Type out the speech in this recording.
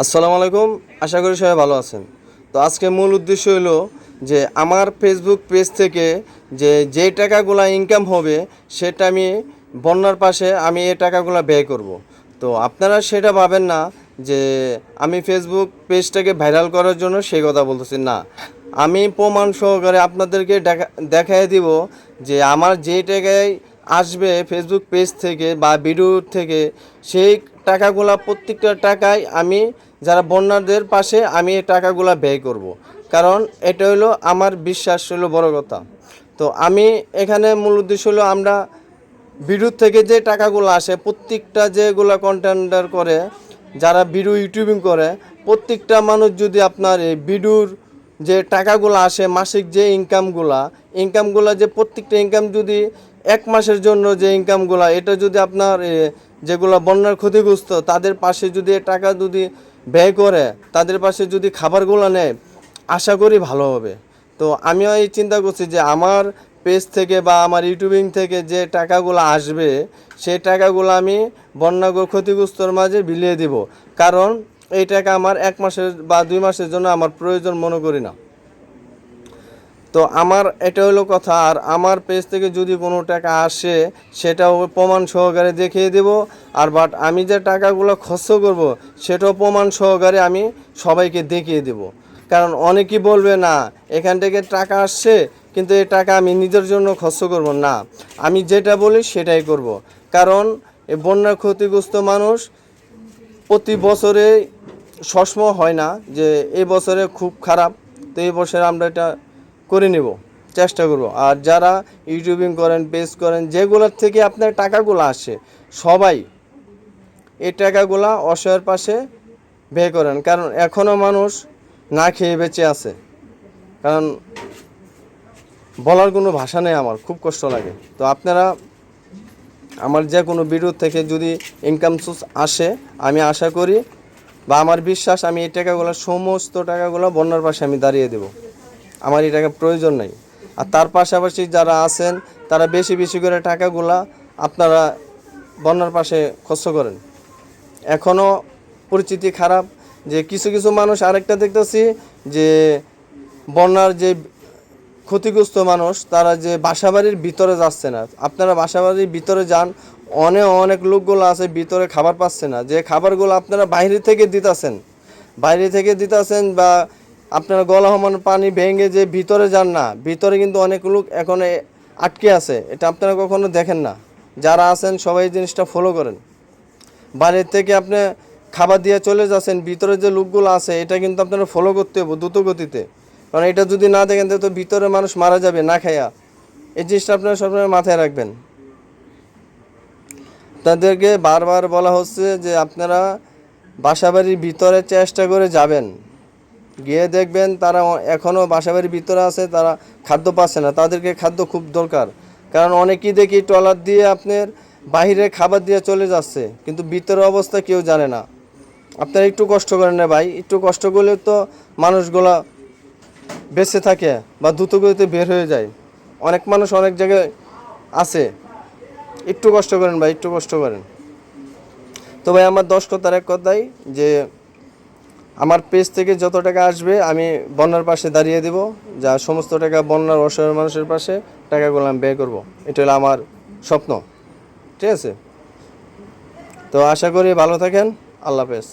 আসসালামু আলাইকুম, আশা করি সবাই ভালো আছেন। তো আজকে মূল উদ্দেশ্য হলো যে আমার ফেসবুক পেজ থেকে যে যে টাকাগুলো ইনকাম হবে, সেটা আমি বন্যার পাশে আমি এই টাকাগুলো ব্যয় করব। তো আপনারা সেটা ভাবেন না যে আমি ফেসবুক পেজটাকে ভাইরাল করার জন্য সেই কথা বলতেছি, না। আমি প্রমাণ সহকারে আপনাদেরকে দেখা দেখাই দিব যে আমার যে টাকায় আসবে ফেসবুক পেজ থেকে বা ভিডিও থেকে, সেই টাকাগুলা প্রত্যেকটা টাকায় আমি, যারা বন্যাদের পাশে, আমি এই টাকাগুলা ব্যয় করব। কারণ এটা হলো আমার বিশ্বাস হলো বড় কথা তো আমি এখানে মূল উদ্দেশ্য হলো আমরা ভিডিও থেকে যে টাকাগুলো আসে, প্রত্যেকটা যেগুলো কন্টেন্টার করে, যারা ভিডিও ইউটিউবিং করে, প্রত্যেকটা মানুষ যদি আপনার এই ভিডিওর যে টাকাগুলো আসে, মাসিক যে ইনকামগুলা ইনকামগুলা যে প্রত্যেকটা ইনকাম যদি এক মাসের জন্য যে ইনকামগুলা এটা যদি আপনার যেগুলো বন্যার ক্ষতিগ্রস্ত, তাদের পাশে যদি টাকা যদি ব্যয় করে, তাদের পাশে যদি খাবারগুলো নেয়, আশা করি ভালো হবে। তো আমিও এই চিন্তা করছি যে আমার পেজ থেকে বা আমার ইউটিউবিং থেকে যে টাকাগুলো আসবে, সেই টাকাগুলো আমি বন্যা ক্ষতিগ্রস্তর মাঝে বিলিয়ে দিব। কারণ এই টাকা আমার এক মাসের বা দুই মাসের জন্য আমার প্রয়োজন মনে করি না। তো আমার এটা হলো কথা, আর আমার পেজ থেকে যদি কোনো টাকা আসে, সেটাও প্রমাণ সহকারে দেখিয়ে দেব। আর বাট আমি যে টাকাগুলো খরচ করব, সেটাও প্রমাণ সহকারে আমি সবাইকে দেখিয়ে দেব। কারণ অনেকেই বলবে, না, এখান থেকে টাকা আসছে, কিন্তু এই টাকা আমি নিজের জন্য খরচ করব না। আমি যেটা বলি, সেটাই করব। কারণ এই বন্যা ক্ষতিগ্রস্ত মানুষ প্রতি বছরে সসময় হয় না যে এই বছরে খুব খারাপ। তো এই বছরে আমরা এটা করে নেব, চেষ্টা করব। আর যারা ইউটিউবিং করেন, পেজ করেন, যেগুলোর থেকে আপনার টাকাগুলো আসে, সবাই এই টাকাগুলা অসহায়ের পাশে ব্যয় করেন। কারণ এখনও মানুষ না খেয়ে বেঁচে আছে। কারণ বলার কোনো ভাষা নেই আমার, খুব কষ্ট লাগে। তো আপনারা আমার যে কোনো ভিডিও থেকে যদি ইনকাম সোর্স আসে, আমি আশা করি বা আমার বিশ্বাস আমি এই টাকাগুলো, সমস্ত টাকাগুলো বন্যার পাশে আমি দাঁড়িয়ে দেব। আমার এই টাকা প্রয়োজন নেই। আর তার পাশাপাশি যারা আছেন, তারা বেশি বেশি করে টাকাগুলা আপনারা বন্যার পাশে খরচ করেন। এখনও পরিচিতি খারাপ যে কিছু কিছু মানুষ আরেকটা দেখতেছি যে বন্যার যে ক্ষতিগ্রস্ত মানুষ, তারা যে বাসাবাড়ির ভিতরে যাচ্ছে না। আপনারা বাসাবাড়ির ভিতরে যান অনেক অনেক লোকগুলো আছে, ভিতরে খাবার পাচ্ছে না। যে খাবারগুলো আপনারা বাইরে থেকে দিতেছেন, বাইরে থেকে দিতেছেন বা আপনারা গলা হমান পানি ভেঙে যে ভিতরে যান না, ভিতরে কিন্তু অনেক লোক এখন আটকে আছে। এটা আপনারা কখনো দেখেন না। যারা আছেন, সবাই জিনিসটা ফলো করেন। বাইরের থেকে আপনি খাবার দিয়ে চলে যাচ্ছেন, ভিতরে যে লোকগুলো আছে, এটা কিন্তু আপনারা ফলো করতে হবে দ্রুত গতিতে। কারণ এটা যদি না দেখেন তো ভিতরে মানুষ মারা যাবে, না খাইয়া এই জিনিসটা আপনারা সবসময় মাথায় রাখবেন। তাদেরকে বারবার বলা হচ্ছে যে আপনারা বাসাবাড়ির ভিতরে চেষ্টা করে যাবেন। গিয়ে দেখবেন তারা এখনও বাসাবাড়ির ভিতরে আছে, তারা খাদ্য পাচ্ছে না। তাদেরকে খাদ্য খুব দরকার। কারণ অনেকেই দেখি ট্রলার দিয়ে আপনার বাইরে খাবার দিয়ে চলে যাচ্ছে, কিন্তু ভিতরের অবস্থা কেউ জানে না। আপনারা একটু কষ্ট করেন না ভাই, একটু কষ্ট করলে তো মানুষগুলা বেঁচে থাকে বা দ্রুত গতিতে বের হয়ে যায়। অনেক মানুষ অনেক জায়গায় আছে। একটু কষ্ট করেন ভাই, একটু কষ্ট করেন। তো ভাই, আমার দশ কথার এক কথাই যে আমার পেজ থেকে যত টাকা আসবে, আমি বন্যার পাশে দাঁড়িয়ে দেব, যা সমস্ত টাকা বন্যার অসহায় মানুষের পাশে, টাকাগুলো আমি ব্যয় করব। এটা হলো আমার স্বপ্ন। ঠিক আছে? তো আশা করি ভালো থাকেন। আল্লাহ হাফেজ।